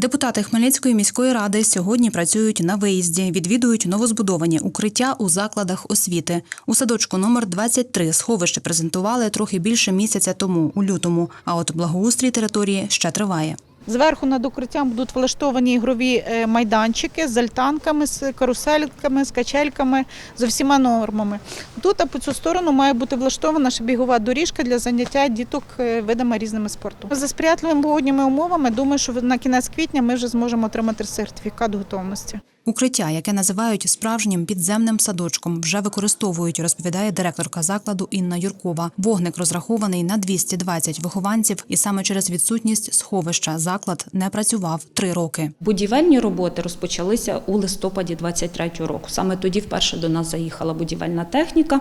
Депутати Хмельницької міської ради сьогодні працюють на виїзді, відвідують новозбудовані укриття у закладах освіти. У садочку номер 23 сховище презентували трохи більше місяця тому, у лютому. А от благоустрій території ще триває. Зверху над укриттям будуть влаштовані ігрові е, майданчики з альтанками, з карусельками, з качельками, з усіма нормами. Тут а по цю сторону має бути влаштована ще бігова доріжка для заняття діток е, видами різними спорту. За сприятливими погодніми умовами, думаю, що на кінець квітня ми вже зможемо отримати сертифікат готовності. Укриття, яке називають справжнім підземним садочком, вже використовують, розповідає директорка закладу Інна Юркова. Вогник розрахований на 220 вихованців, і саме через відсутність сховища заклад не працював три роки. Будівельні роботи розпочалися у листопаді 23-го року. Саме тоді вперше до нас заїхала будівельна техніка,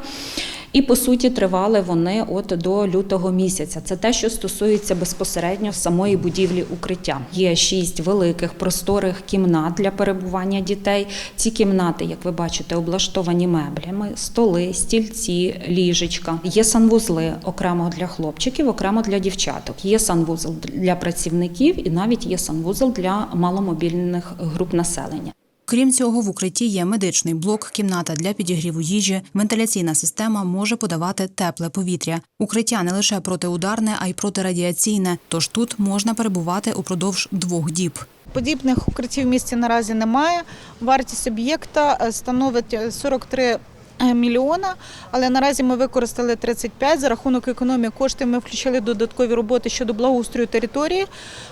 і по суті тривали вони от до лютого місяця. Це те, що стосується безпосередньо самої будівлі укриття. Є шість великих просторих кімнат для перебування дітей. Ці кімнати, як ви бачите, облаштовані меблями, столи, стільці, ліжечка. Є санвузли окремо для хлопчиків, окремо для дівчаток. Є санвузол для працівників і навіть є санвузол для маломобільних груп населення. Крім цього, в укритті є медичний блок, кімната для підігріву їжі. Вентиляційна система може подавати тепле повітря. Укриття не лише протиударне, а й протирадіаційне. Тож тут можна перебувати упродовж двох діб. Подібних укриттів в місті наразі немає. Вартість об'єкта е, становить е, 43 мільйона, але наразі ми використали 35. За рахунок економії коштів ми включили додаткові роботи щодо благоустрою території.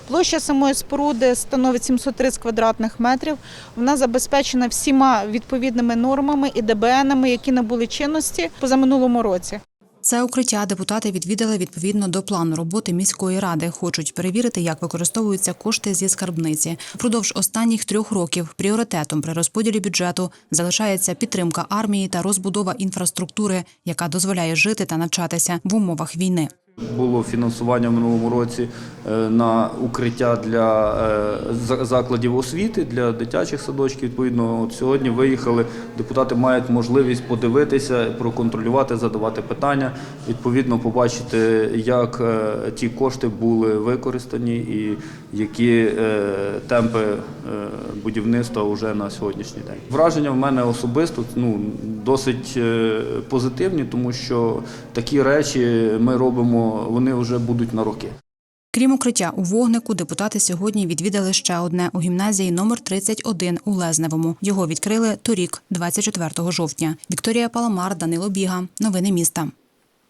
Площа самої споруди становить 730 квадратних метрів. Вона забезпечена всіма відповідними нормами і ДБНами, які набули чинності позаминулому році. Це укриття депутати відвідали відповідно до плану роботи міської ради. Хочуть перевірити, як використовуються кошти зі скарбниці. Впродовж останніх трьох років пріоритетом при розподілі бюджету залишається підтримка армії та розбудова інфраструктури, яка дозволяє жити та навчатися в умовах війни. Було фінансування в минулому році е, на укриття для е, закладів освіти, для дитячих садочків. Відповідно, от сьогодні виїхали. Депутати мають можливість подивитися, проконтролювати, задавати питання, відповідно, побачити, як е, ті кошти були використані і які темпи будівництва вже на сьогоднішній день. Враження в мене особисто ну, досить позитивні, тому що такі речі ми робимо, вони вже будуть на роки. Крім укриття у вогнику, депутати сьогодні відвідали ще одне у гімназії номер 31 у Лезневому. Його відкрили торік, 24 жовтня. Вікторія Паламар, Данило Біга. Новини міста.